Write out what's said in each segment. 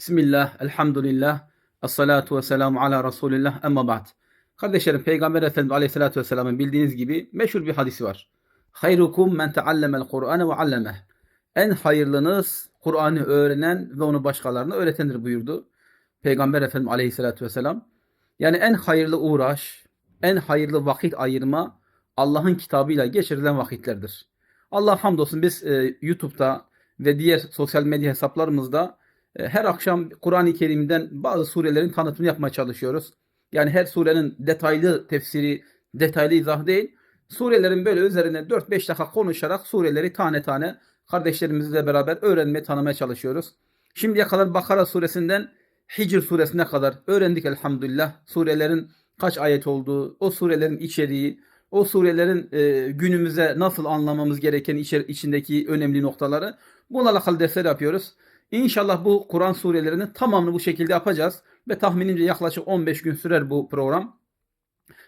Bismillah, elhamdülillah, esselatu ve selamu ala Resulillah, emma ba'd. Kardeşlerim, Peygamber Efendimiz Aleyhisselatü Vesselam'ın bildiğiniz gibi meşhur bir hadisi var. Hayrukum men teallemel Kur'ane ve allemeh. En hayırlınız Kur'an'ı öğrenen ve onu başkalarına öğretendir buyurdu. Peygamber Efendimiz Aleyhisselatü Vesselam. Yani en hayırlı uğraş, en hayırlı vakit ayırma Allah'ın kitabıyla geçirilen vakitlerdir. Allah hamdolsun biz e, YouTube'da ve diğer sosyal medya hesaplarımızda her akşam Kur'an-ı Kerim'den bazı surelerin tanıtımını yapmaya çalışıyoruz. Yani her surenin detaylı tefsiri, detaylı izah değil. Surelerin böyle üzerine 4-5 dakika konuşarak sureleri tane tane kardeşlerimizle beraber öğrenmeye, tanımaya çalışıyoruz. Şimdiye kadar Bakara suresinden Hicr suresine kadar öğrendik elhamdülillah. Surelerin kaç ayet olduğu, o surelerin içeriği, o surelerin e, günümüze nasıl anlamamız gereken içer, içindeki önemli noktaları bunlarla alakalı dersler yapıyoruz. İnşallah bu Kur'an surelerinin tamamını bu şekilde yapacağız. Ve tahminimce yaklaşık 15 gün sürer bu program.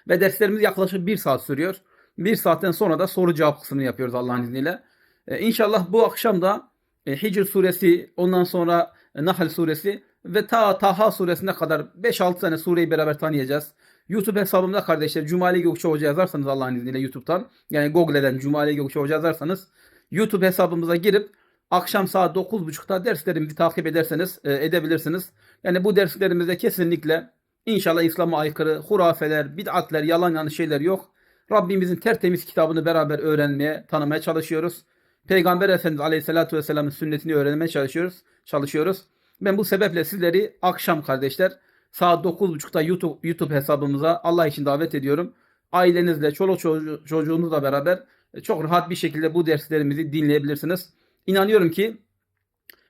Ve derslerimiz yaklaşık 1 saat sürüyor. 1 saatten sonra da soru cevap kısmını yapıyoruz Allah'ın izniyle. Ee, inşallah bu akşam da e, Hicr suresi, ondan sonra e, Nahl suresi ve ta Taha suresine kadar 5-6 tane sureyi beraber tanıyacağız. YouTube hesabımda kardeşler Cumali Gökçe Hoca yazarsanız Allah'ın izniyle YouTube'dan yani Google'den Cumali Gökçe Hoca yazarsanız YouTube hesabımıza girip akşam saat 9.30'da derslerimizi takip ederseniz e, edebilirsiniz. Yani bu derslerimizde kesinlikle inşallah İslam'a aykırı hurafeler, bid'atler, yalan yanlış şeyler yok. Rabbimizin tertemiz kitabını beraber öğrenmeye, tanımaya çalışıyoruz. Peygamber Efendimiz Aleyhisselatü Vesselam'ın sünnetini öğrenmeye çalışıyoruz. çalışıyoruz. Ben bu sebeple sizleri akşam kardeşler saat 9.30'da YouTube, YouTube hesabımıza Allah için davet ediyorum. Ailenizle, çoluk çocuğu, çocuğunuzla beraber e, çok rahat bir şekilde bu derslerimizi dinleyebilirsiniz. İnanıyorum ki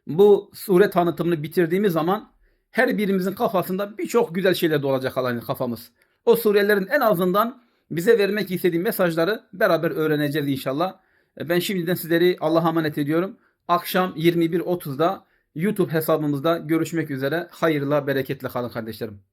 bu sure tanıtımını bitirdiğimiz zaman her birimizin kafasında birçok güzel şeyler dolacak Allah'ın kafamız. O surelerin en azından bize vermek istediği mesajları beraber öğreneceğiz inşallah. E, Ben şimdiden sizleri Allah'a emanet ediyorum. Akşam 21.30'da YouTube hesabımızda görüşmek üzere. Hayırla, bereketle kalın kardeşlerim.